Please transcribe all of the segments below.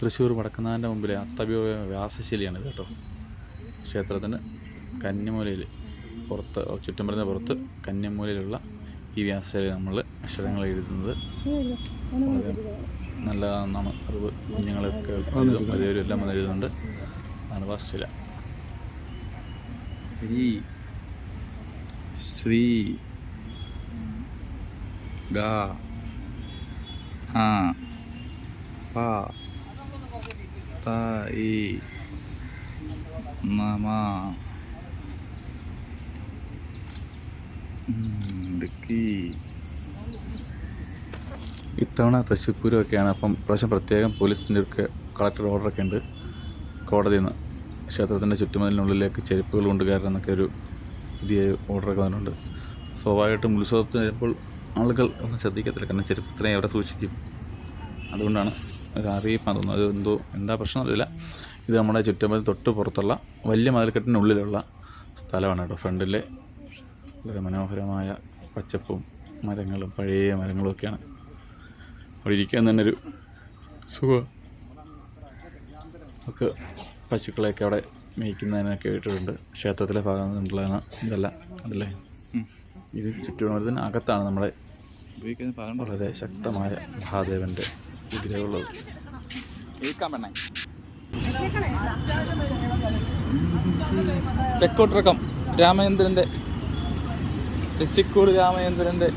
തൃശ്ശൂർ വടക്കുന്നാന്റെ മുമ്പിലെ അത്തവ്യൂഹ വ്യാസശിലയാണ് ഇത് കേട്ടോ. ക്ഷേത്രത്തിന് കന്നിമൂലയിൽ പുറത്ത് ചുറ്റും പറഞ്ഞ പുറത്ത് കന്നിമൂലയിലുള്ള ഈ വ്യാസശില നമ്മൾ അക്ഷരങ്ങൾ എഴുതുന്നത്. വളരെ നല്ലതാണെന്നാണ് അറിവ്. കുഞ്ഞുങ്ങളൊക്കെ വലിയവരും എല്ലാം വന്ന് എഴുതുന്നുണ്ട്. അതാണ് വാസ്തുശില ശ്രീ ശ്രീ ഗാ ആ പ ഈ നമ ഇത്തവണ തൃശ്ശൂർ പൂരമൊക്കെയാണ് അപ്പം പ്രാവശ്യം പ്രത്യേകം പോലീസിന്റെ ഒക്കെ കളക്ടർ ഓർഡറൊക്കെ ഉണ്ട്. കോടതിയിൽ നിന്ന് ക്ഷേത്രത്തിന്റെ ചുറ്റുമതിലിനുള്ളിലേക്ക് ചെരുപ്പുകൾ കൊണ്ട് എന്നൊക്കെ ഒരു പുതിയ ഓർഡറൊക്കെ വന്നിട്ടുണ്ട്. സ്വാഭാവികമായിട്ടും ഉത്സവത്തിന് ചിലപ്പോൾ ആളുകൾ ഒന്നും ശ്രദ്ധിക്കത്തില്ല. കാരണം ചെരുപ്പത്തിനെ എവിടെ സൂക്ഷിക്കും? അതുകൊണ്ടാണ് തോന്നുന്നു അത് എന്തോ എന്താ പ്രശ്നം അറിയില്ല ഇത് നമ്മുടെ ചുറ്റുമതിൽ തൊട്ട് പുറത്തുള്ള വലിയ മതിൽക്കെട്ടിനുള്ളിലുള്ള സ്ഥലമാണ് കേട്ടോ. ഫ്രണ്ടിൽ വളരെ മനോഹരമായ പച്ചപ്പും മരങ്ങളും പഴയ മരങ്ങളും ഒക്കെയാണ്. അവിടെ ഇരിക്കാൻ തന്നെ ഒരു സുഖം. നമുക്ക് പശുക്കളെയൊക്കെ അവിടെ മേയ്ക്കുന്നതിനൊക്കെ ഇട്ടിട്ടുണ്ട് ക്ഷേത്രത്തിലെ ഭാഗം നിന്നുള്ളതാണ് ഇതല്ല അതല്ലേ? ഇത് ചുറ്റുമതിന് അകത്താണ് നമ്മുടെ വളരെ ശക്തമായ മഹാദേവന്റെ വിഗ്രഹമുള്ളത്. തെക്കോട്ടിറക്കം രാമചന്ദ്രന്റെ തെച്ചിക്കോട് രാമചന്ദ്രന്റെ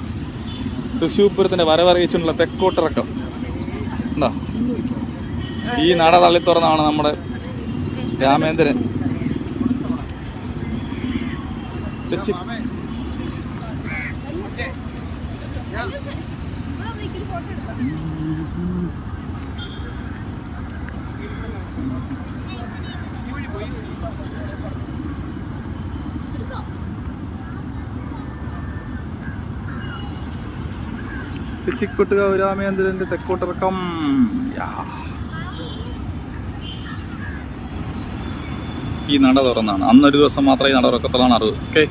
തൃശ്ശൂർ പൂരത്തിന്റെ വരവറിയിച്ചുള്ള തെക്കോട്ടിറക്കം. ഉണ്ടോ? ഈ നട തള്ളി തുറന്നാണ് നമ്മുടെ രാമേന്ദ്രൻ തെച്ചി തെച്ചിക്കോട്ടുകാവ് രാമേന്ദ്രന്റെ തെക്കോട്ടിറക്കം. ഈ നട തുറന്നാണ്. അന്നൊരു ദിവസം മാത്രമേ നട തുറക്കത്തുള്ളതാണ് അറിവ്. ഓക്കെ